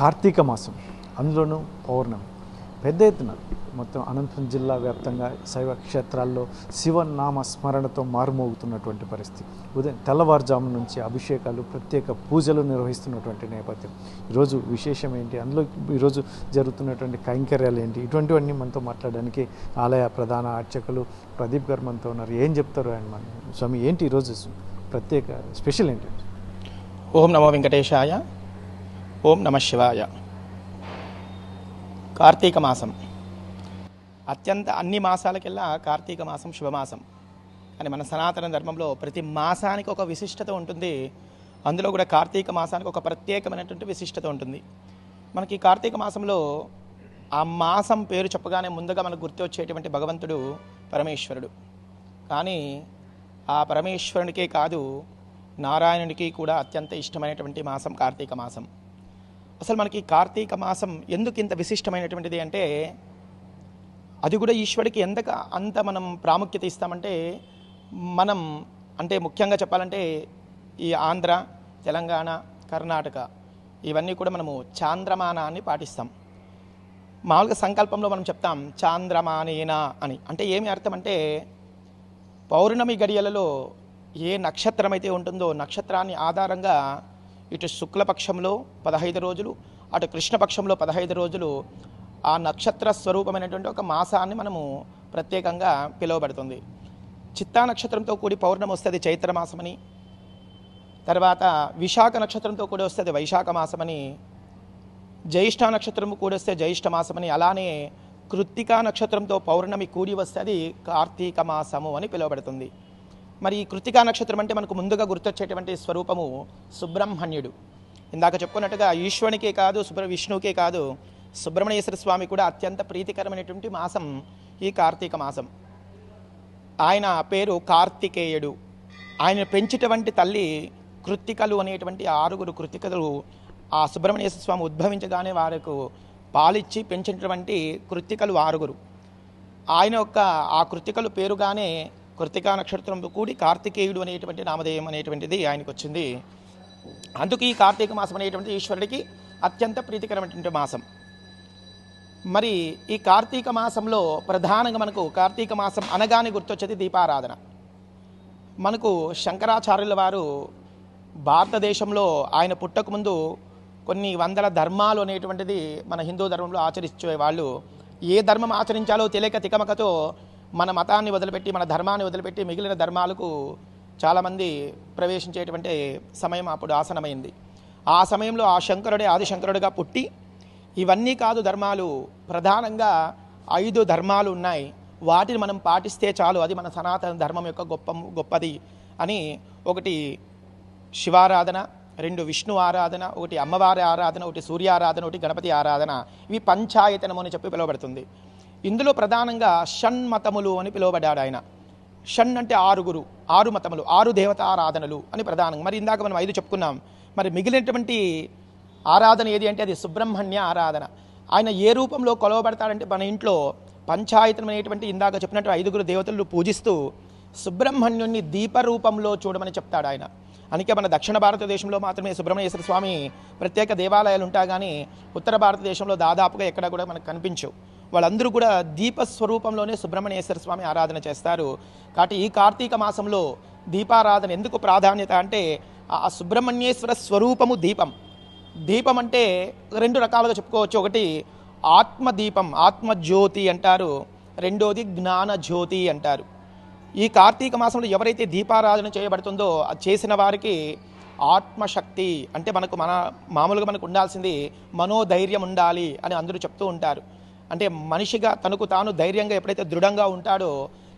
కార్తీక మాసం అందులోనూ పౌర్ణమి. పెద్ద ఎత్తున మొత్తం అనంతపురం జిల్లా వ్యాప్తంగా శైవ క్షేత్రాల్లో శివనామ స్మరణతో మారుమోగుతున్నటువంటి పరిస్థితి. ఉదయం తెల్లవారుజాము నుంచి అభిషేకాలు ప్రత్యేక పూజలు నిర్వహిస్తున్నటువంటి నేపథ్యం. ఈరోజు విశేషం ఏంటి? అందులో ఈరోజు జరుగుతున్నటువంటి కైంకర్యాలు ఏంటి? ఇటువంటివన్నీ మనతో మాట్లాడడానికి ఆలయ ప్రధాన అర్చకులు ప్రదీప్ గారు మనతో ఉన్నారు. ఏం చెప్తారు ఆయన మన స్వామి ఏంటి ఈరోజు ప్రత్యేక స్పెషల్ ఏంటి? ఓం నమో వెంకటేశాయ. ఓం నమ శివాయ. కార్తీక మాసం. అత్యంత అన్ని మాసాలకెల్లా కార్తీక మాసం శుభమాసం. అని మన సనాతన ధర్మంలో ప్రతి మాసానికి ఒక విశిష్టత ఉంటుంది. అందులో కూడా కార్తీక మాసానికి ఒక ప్రత్యేకమైనటువంటి విశిష్టత ఉంటుంది. మనకి కార్తీక మాసంలో ఆ మాసం పేరు చెప్పగానే ముందుగా మనకు గుర్తు వచ్చేటువంటి భగవంతుడు పరమేశ్వరుడు. కానీ ఆ పరమేశ్వరునికే కాదు నారాయణునికి కూడా అత్యంత ఇష్టమైనటువంటి మాసం కార్తీక మాసం. అసలు మనకి కార్తీక మాసం ఎందుకు ఇంత విశిష్టమైనటువంటిది అంటే అది కూడా ఈశ్వరుడికి ఎంత అంత మనం ప్రాముఖ్యత ఇస్తామంటే మనం అంటే ముఖ్యంగా చెప్పాలంటే ఈ ఆంధ్ర తెలంగాణ కర్ణాటక ఇవన్నీ కూడా మనము చాంద్రమానాన్ని పాటిస్తాం. మామూలుగా సంకల్పంలో మనం చెప్తాం చాంద్రమానేనా అని. అంటే ఏమి అర్థం అంటే పౌర్ణమి గడియలలో ఏ నక్షత్రం అయితే ఉంటుందో నక్షత్రాన్ని ఆధారంగా ఇటు శుక్లపక్షంలో పదహైదు రోజులు అటు కృష్ణపక్షంలో పదహైదు రోజులు ఆ నక్షత్ర స్వరూపమైనటువంటి ఒక మాసాన్ని మనము ప్రత్యేకంగా పిలువబడుతుంది. చిత్తా నక్షత్రంతో కూడి పౌర్ణమి వస్తుంది చైత్రమాసమని తర్వాత విశాఖ నక్షత్రంతో కూడి వస్తుంది వైశాఖ మాసమని జ్యేష్ఠ నక్షత్రం కూడి వస్తే జ్యేష్ఠ మాసమని అలానే కృత్తికా నక్షత్రంతో పౌర్ణమి కూడి వస్తే అది కార్తీక మాసము అని పిలువబడుతుంది. మరి ఈ కృతికా నక్షత్రం అంటే మనకు ముందుగా గుర్తొచ్చేటువంటి స్వరూపము సుబ్రహ్మణ్యుడు. ఇందాక చెప్పుకున్నట్టుగా ఈశ్వరునికే కాదు సుబ్ర విష్ణువుకే కాదు సుబ్రహ్మణ్యేశ్వర స్వామి కూడా అత్యంత ప్రీతికరమైనటువంటి మాసం ఈ కార్తీక మాసం. ఆయన పేరు కార్తికేయుడు. ఆయన పెంచినటువంటి తల్లి కృత్తికలు అనేటువంటి ఆరుగురు కృత్తికలు ఆ సుబ్రహ్మణ్యేశ్వర స్వామి ఉద్భవించగానే వారికి పాలిచ్చి పెంచినటువంటి కృత్తికలు ఆరుగురు. ఆయన యొక్క ఆ కృతికలు పేరుగానే కృతికా నక్షత్రంతో కూడి కార్తికేయుడు అనేటువంటి నామధేయం అనేటువంటిది ఆయనకు వచ్చింది అందుకు ఈ కార్తీక మాసం అనేటువంటి ఈశ్వరుడికి అత్యంత ప్రీతికరమైనటువంటి మాసం. మరి ఈ కార్తీక మాసంలో ప్రధానంగా మనకు కార్తీక మాసం అనగానే గుర్తొచ్చేది దీపారాధన. మనకు శంకరాచార్యుల వారు భారతదేశంలో ఆయన పుట్టకముందు కొన్ని వందల ధర్మాలు అనేటువంటిది మన హిందూ ధర్మంలో ఆచరించే వాళ్ళు ఏ ధర్మం ఆచరించాలో తెలియక తికమకతో మన మతాన్ని వదిలిపెట్టి మన ధర్మాన్ని వదిలిపెట్టి మిగిలిన ధర్మాలకు చాలామంది ప్రవేశించేటువంటి సమయం అప్పుడు ఆసనమైంది. ఆ సమయంలో ఆ శంకరుడే ఆదిశంకరుడిగా పుట్టి ఇవన్నీ కాదు ధర్మాలు ప్రధానంగా ఐదు ధర్మాలు ఉన్నాయి. వాటిని మనం పాటిస్తే చాలు అది మన సనాతన ధర్మం యొక్క గొప్ప గొప్పది అని ఒకటి శివారాధన రెండు విష్ణు ఆరాధన ఒకటి అమ్మవారి ఆరాధన ఒకటి సూర్యారాధన ఒకటి గణపతి ఆరాధన. ఇవి పంచాయతనము అని చెప్పి పిలువబడుతుంది. ఇందులో ప్రధానంగా షణ్మతములు అని పిలువబడ్డాడు ఆయన. షణ్ అంటే ఆరుగురు ఆరు మతములు ఆరు దేవతారాధనలు అని ప్రధానంగా. మరి ఇందాక మనం ఐదు చెప్పుకున్నాం. మరి మిగిలినటువంటి ఆరాధన ఏది అంటే అది సుబ్రహ్మణ్య ఆరాధన. ఆయన ఏ రూపంలో కొలవబడతాడంటే మన ఇంట్లో పంచాయతం అనేటువంటి ఇందాక చెప్పినట్టు ఐదుగురు దేవతలు పూజిస్తూ సుబ్రహ్మణ్యుణ్ణి దీప రూపంలో చూడమని చెప్తాడు ఆయన. అందుకే మన దక్షిణ భారతదేశంలో మాత్రమే సుబ్రహ్మణ్యేశ్వర స్వామి ప్రత్యేక దేవాలయాలు ఉంటాయి కానీ ఉత్తర భారతదేశంలో దాదాపుగా ఎక్కడ కూడా మనకు కనిపించవు. వాళ్ళందరూ కూడా దీప స్వరూపంలోనే సుబ్రహ్మణ్యేశ్వర స్వామి ఆరాధన చేస్తారు. కాబట్టి ఈ కార్తీక మాసంలో దీపారాధన ఎందుకు ప్రాధాన్యత అంటే ఆ సుబ్రహ్మణ్యేశ్వర స్వరూపము దీపం. దీపం అంటే రెండు రకాలుగా చెప్పుకోవచ్చు. ఒకటి ఆత్మదీపం ఆత్మజ్యోతి అంటారు. రెండోది జ్ఞాన జ్యోతి అంటారు. ఈ కార్తీక మాసంలో ఎవరైతే దీపారాధన చేయబడుతుందో అది చేసిన వారికి ఆత్మశక్తి అంటే మనకు మన మామూలుగా మనకు ఉండాల్సింది మనోధైర్యం ఉండాలి అని అందరూ చెప్తూ ఉంటారు. అంటే మనిషిగా తనకు తాను ధైర్యంగా ఎప్పుడైతే దృఢంగా ఉంటాడో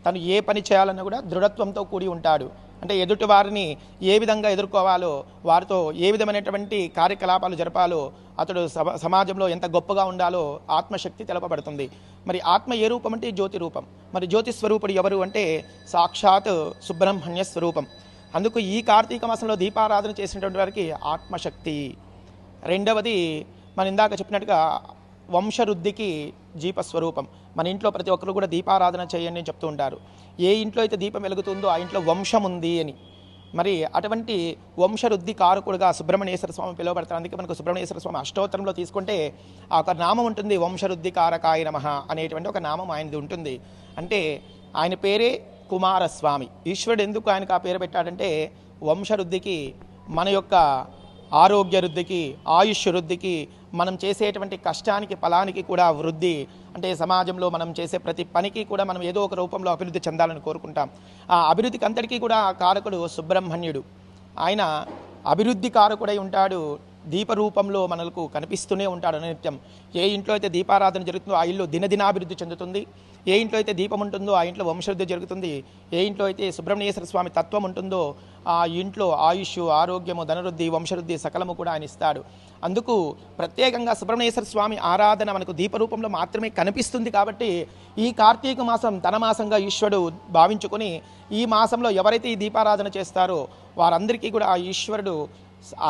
తను ఏ పని చేయాలన్నా కూడా దృఢత్వంతో కూడి ఉంటాడు. అంటే ఎదుటి వారిని ఏ విధంగా ఎదుర్కోవాలో వారితో ఏ విధమైనటువంటి కార్యకలాపాలు జరపాలో అతడు సమాజంలో ఎంత గొప్పగా ఉండాలో ఆత్మశక్తి తెలపబడుతుంది. మరి ఆత్మ ఏ రూపం అంటే జ్యోతి రూపం. మరి జ్యోతి స్వరూపుడు ఎవరు అంటే సాక్షాత్ సుబ్రహ్మణ్య స్వరూపం. అందుకు ఈ కార్తీక మాసంలో దీపారాధన చేసినటువంటి వారికి ఆత్మశక్తి. రెండవది మన ఇందాక చెప్పినట్టుగా వంశరుద్ధికి జీపస్వరూపం. మన ఇంట్లో ప్రతి ఒక్కరు కూడా దీపారాధన చేయండి అని చెప్తూ ఉంటారు. ఏ ఇంట్లో అయితే దీపం వెలుగుతుందో ఆ ఇంట్లో వంశం ఉంది అని. మరి అటువంటి వంశరుద్ధి కారకుడుగా సుబ్రహ్మణ్యేశ్వర స్వామి పిలువబడతారు. అందుకే మనకు సుబ్రహ్మణ్యేశ్వర స్వామి అష్టోత్తరంలో తీసుకుంటే ఆ ఒక నామం ఉంటుంది వంశరుద్ధి కారకాయ నమః అనేటువంటి ఒక నామం ఆయనది ఉంటుంది. అంటే ఆయన పేరే కుమారస్వామి. ఈశ్వరుడు ఎందుకు ఆయనకు ఆ పేరు పెట్టాడంటే వంశరుద్ధికి మన యొక్క ఆరోగ్య వృద్ధికి ఆయుష్ వృద్ధికి మనం చేసేటువంటి కష్టానికి ఫలానికి కూడా వృద్ధి. అంటే సమాజంలో మనం చేసే ప్రతి పనికి కూడా మనం ఏదో ఒక రూపంలో అభివృద్ధి చెందాలని కోరుకుంటాం. ఆ అభివృద్ధికి అంతటికీ కూడా కారకుడు సుబ్రహ్మణ్యుడు. ఆయన అభివృద్ధి కారకుడై ఉంటాడు. దీప రూపంలో మనకు కనిపిస్తూనే ఉంటాడు నిత్యం. ఏ ఇంట్లో అయితే దీపారాధన జరుగుతుందో ఆ ఇల్లు దినదినాభివృద్ధి చెందుతుంది. ఏ ఇంట్లో అయితే దీపం ఉంటుందో ఆ ఇంట్లో వంశవృద్ధి జరుగుతుంది. ఏ ఇంట్లో అయితే సుబ్రహ్మణ్యేశ్వర స్వామి తత్వం ఉంటుందో ఆ ఇంట్లో ఆయుష్ ఆరోగ్యము ధనవృద్ధి వంశవృద్ధి సకలము కూడా ఆయన ఇస్తాడు. అందుకు ప్రత్యేకంగా సుబ్రహ్మణ్యేశ్వర స్వామి ఆరాధన మనకు దీపరూపంలో మాత్రమే కనిపిస్తుంది కాబట్టి ఈ కార్తీక మాసం తన మాసంగా ఈశ్వరుడు భావించుకొని ఈ మాసంలో ఎవరైతే ఈ దీపారాధన చేస్తారో వారందరికీ కూడా ఆ ఈశ్వరుడు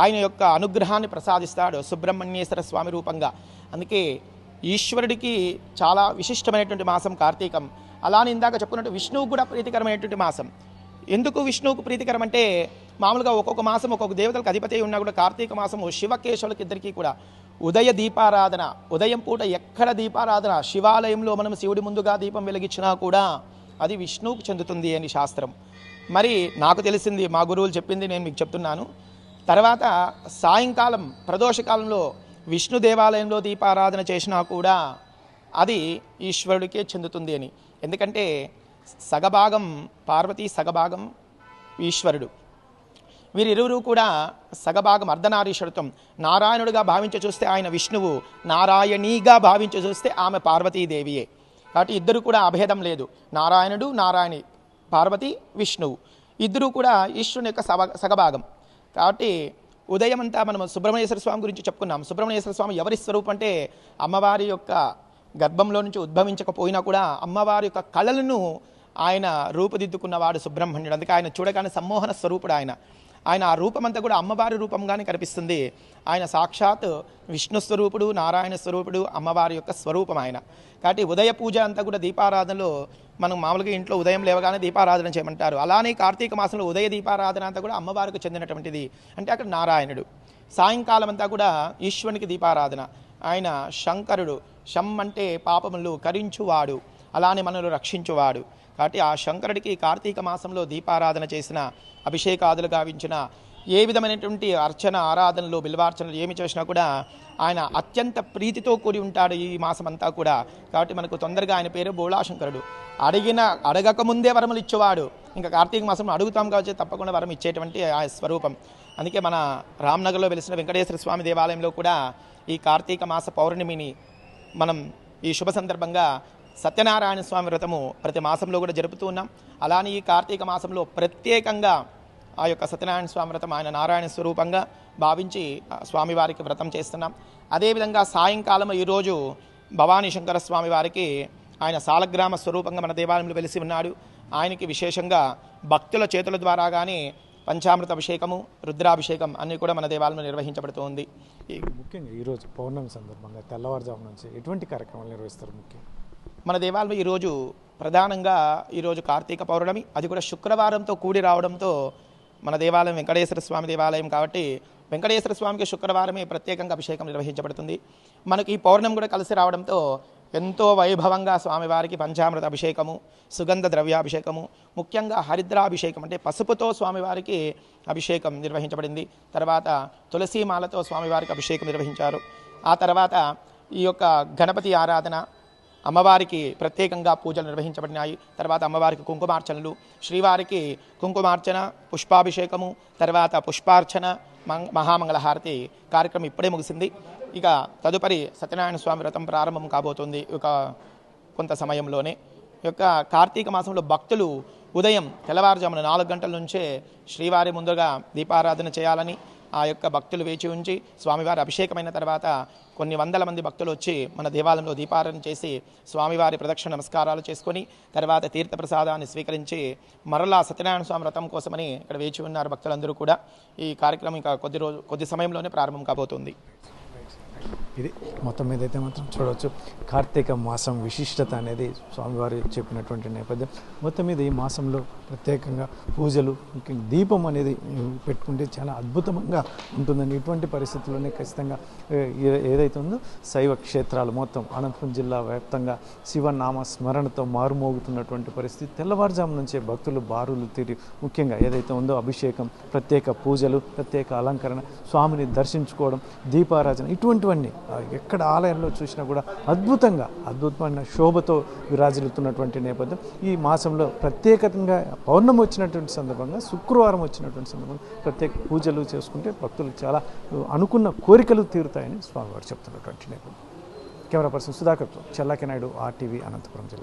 ఆయన యొక్క అనుగ్రహాన్ని ప్రసాదిస్తాడు సుబ్రహ్మణ్యేశ్వర స్వామి రూపంగా. అందుకే ఈశ్వరుడికి చాలా విశిష్టమైనటువంటి మాసం కార్తీకం. అలానే ఇందాక చెప్పుకున్నట్టు విష్ణువుకు కూడా ప్రీతికరమైనటువంటి మాసం. ఎందుకు విష్ణువుకు ప్రీతికరం అంటే మామూలుగా ఒక్కొక్క మాసం ఒక్కొక్క దేవతలకు అధిపతి ఉన్నా కూడా కార్తీక మాసము శివకేశవులకి ఇద్దరికీ కూడా ఉదయ దీపారాధన ఉదయం పూట ఎక్కడ దీపారాధన శివాలయంలో మనం శివుడి ముందుగా దీపం వెలిగించినా కూడా అది విష్ణువుకు చెందుతుంది అని శాస్త్రం. మరి నాకు తెలిసింది మా గురువులు చెప్పింది నేను మీకు చెప్తున్నాను. తర్వాత సాయంకాలం ప్రదోషకాలంలో విష్ణు దేవాలయంలో దీపారాధన చేసినా కూడా అది ఈశ్వరుడికే చెందుతుంది అని. ఎందుకంటే సగభాగం పార్వతీ సగభాగం ఈశ్వరుడు. వీరిరువురు కూడా సగభాగం అర్ధనారీశ్వరత్వం. నారాయణుడిగా భావించి చూస్తే ఆయన విష్ణువు నారాయణీగా భావించి చూస్తే ఆమె పార్వతీదేవియే. కాబట్టి ఇద్దరు కూడా అభేదం లేదు. నారాయణుడు నారాయణి పార్వతి విష్ణువు. ఇద్దరు కూడా ఈశ్వరుని యొక్క సగ సగభాగం. కాబట్టి ఉదయం అంతా మనం సుబ్రహ్మణ్యేశ్వర స్వామి గురించి చెప్పుకున్నాం. సుబ్రహ్మణ్యేశ్వర స్వామి ఎవరి స్వరూపం అంటే అమ్మవారి యొక్క గర్భంలో నుంచి ఉద్భవించకపోయినా కూడా అమ్మవారి యొక్క కళలను ఆయన రూపుదిద్దుకున్నవాడు సుబ్రహ్మణ్యుడు. అందుకే ఆయన చూడగానే సమ్మోహన స్వరూపుడు ఆయన. ఆయన ఆ రూపమంతా కూడా అమ్మవారి రూపంగానే కనిపిస్తుంది. ఆయన సాక్షాత్ విష్ణు స్వరూపుడు నారాయణ స్వరూపుడు అమ్మవారి యొక్క స్వరూపం ఆయన. కాబట్టి ఉదయ పూజ అంతా కూడా దీపారాధనలో మనం మామూలుగా ఇంట్లో ఉదయం లేవగానే దీపారాధన చేయమంటారు. అలానే కార్తీక మాసంలో ఉదయ దీపారాధన అంతా కూడా అమ్మవారికి చెందినటువంటిది. అంటే అక్కడ నారాయణుడు. సాయంకాలం అంతా కూడా ఈశ్వరునికి దీపారాధన. ఆయన శంకరుడు శం అంటే పాపములు కరించువాడు. అలానే మనల్ని రక్షించువాడు. కాబట్టి ఆ శంకరుడికి కార్తీక మాసంలో దీపారాధన చేసిన అభిషేకాదులు గావించిన ఏ విధమైనటువంటి అర్చన ఆరాధనలు బిల్వార్చనలు ఏమి చేసినా కూడా ఆయన అత్యంత ప్రీతితో కూడి ఉంటాడు ఈ మాసం అంతా కూడా. కాబట్టి మనకు తొందరగా ఆయన పేరు బోళాశంకరుడు. అడిగిన అడగక ముందే వరములు ఇచ్చేవాడు. ఇంకా కార్తీక మాసంలో అడుగుతాం కాబట్టి తప్పకుండా వరం ఇచ్చేటువంటి ఆ స్వరూపం. అందుకే మన రామ్నగర్లో వెలిసిన వెంకటేశ్వర స్వామి దేవాలయంలో కూడా ఈ కార్తీక మాస పౌర్ణమిని మనం ఈ శుభ సందర్భంగా సత్యనారాయణ స్వామి వ్రతము ప్రతి మాసంలో కూడా జరుపుతూ ఉన్నాం. అలానే ఈ కార్తీక మాసంలో ప్రత్యేకంగా ఆ యొక్క సత్యనారాయణ స్వామి వ్రతం ఆయన నారాయణ స్వరూపంగా భావించి స్వామివారికి వ్రతం చేస్తున్నాం. అదేవిధంగా సాయంకాలం ఈరోజు భవానీ శంకర స్వామి వారికి ఆయన సాలగ్రామ స్వరూపంగా మన దేవాలయంలో వెలిసి ఉన్నాడు. ఆయనకి విశేషంగా భక్తుల చేతుల ద్వారా కానీ పంచామృత అభిషేకము రుద్రాభిషేకం అన్నీ కూడా మన దేవాలయంలో నిర్వహించబడుతుంది ముఖ్యంగా ఈరోజు పౌర్ణమి సందర్భంగా తెల్లవారుజాము నుంచి ఎటువంటి కార్యక్రమాలు నిర్వహిస్తారు ముఖ్యంగా? మన దేవాలయం ఈరోజు ప్రధానంగా ఈరోజు కార్తీక పౌర్ణమి అది కూడా శుక్రవారంతో కూడి రావడంతో మన దేవాలయం వెంకటేశ్వర స్వామి దేవాలయం కాబట్టి వెంకటేశ్వర స్వామికి శుక్రవారమే ప్రత్యేకంగా అభిషేకం నిర్వహించబడుతుంది. మనకి ఈ పౌర్ణమి కూడా కలిసి రావడంతో ఎంతో వైభవంగా స్వామివారికి పంచామృత అభిషేకము సుగంధ ద్రవ్యాభిషేకము ముఖ్యంగా హరిద్రాభిషేకం అంటే పసుపుతో స్వామివారికి అభిషేకం నిర్వహించబడింది. తర్వాత తులసీమాలతో స్వామివారికి అభిషేకం నిర్వహించారు. ఆ తర్వాత ఈ యొక్క గణపతి ఆరాధన అమ్మవారికి ప్రత్యేకంగా పూజలు నిర్వహించబడినాయి. తర్వాత అమ్మవారికి కుంకుమార్చనలు శ్రీవారికి కుంకుమార్చన పుష్పాభిషేకము తర్వాత పుష్పార్చన మంగ మహామంగళహారతి కార్యక్రమం ఇప్పుడే ముగిసింది. ఇక తదుపరి సత్యనారాయణ స్వామి వ్రతం ప్రారంభం కాబోతుంది. ఒక కొంత సమయంలోనే. యొక్క కార్తీక మాసంలో భక్తులు ఉదయం తెల్లవారుజామున నాలుగు గంటల నుంచే శ్రీవారి ముందుగా దీపారాధన చేయాలని ఆ యొక్క భక్తులు వేచి ఉంచి స్వామివారి అభిషేకమైన తర్వాత కొన్ని వందల మంది భక్తులు వచ్చి మన దేవాలయంలో దీపారణ చేసి స్వామివారి ప్రదక్షిణ నమస్కారాలు చేసుకొని తర్వాత తీర్థప్రసాదాన్ని స్వీకరించి మరలా సత్యనారాయణ స్వామి వ్రతం కోసమని ఇక్కడ వేచి ఉన్నారు భక్తులందరూ కూడా. ఈ కార్యక్రమం ఇంకా కొద్ది రోజు కొద్ది సమయంలోనే ప్రారంభం కాబోతుంది. ఇది మొత్తం మీద అయితే మాత్రం చూడవచ్చు కార్తీక మాసం విశిష్టత అనేది స్వామివారు చెప్పినటువంటి నేపథ్యం. మొత్తం మీద ఈ మాసంలో ప్రత్యేకంగా పూజలు ముఖ్యంగా దీపం అనేది పెట్టుకుంటే చాలా అద్భుతంగా ఉంటుందండి. ఇటువంటి పరిస్థితుల్లోనే ఖచ్చితంగా ఏ- ఏదైతే ఉందో శైవ క్షేత్రాలు మొత్తం అనంతపురం జిల్లా వ్యాప్తంగా శివనామ స్మరణతో మారుమోగుతున్నటువంటి పరిస్థితి. తెల్లవారుజాము నుంచే భక్తులు బారులు తీరి ముఖ్యంగా ఏదైతే ఉందో అభిషేకం ప్రత్యేక పూజలు ప్రత్యేక అలంకరణ స్వామిని దర్శించుకోవడం దీపారాధన ఇటువంటివన్నీ ఎక్కడ ఆలయంలో చూసినా కూడా అద్భుతంగా అద్భుతమైన శోభతో విరాజిల్లుతున్నటువంటి నేపథ్యం. ఈ మాసంలో ప్రత్యేకంగా పౌర్ణమి వచ్చినటువంటి సందర్భంగా శుక్రవారం వచ్చినటువంటి సందర్భంగా ప్రత్యేక పూజలు చేసుకుంటే భక్తులు చాలా అనుకున్న కోరికలు తీరుతాయని స్వామివారు చెప్తున్నటువంటి నేపథ్యం. కెమెరా పర్సన్ సుధాకర్తో చెల్లకినాయుడు ఆర్టీవీ అనంతపురం జిల్లా.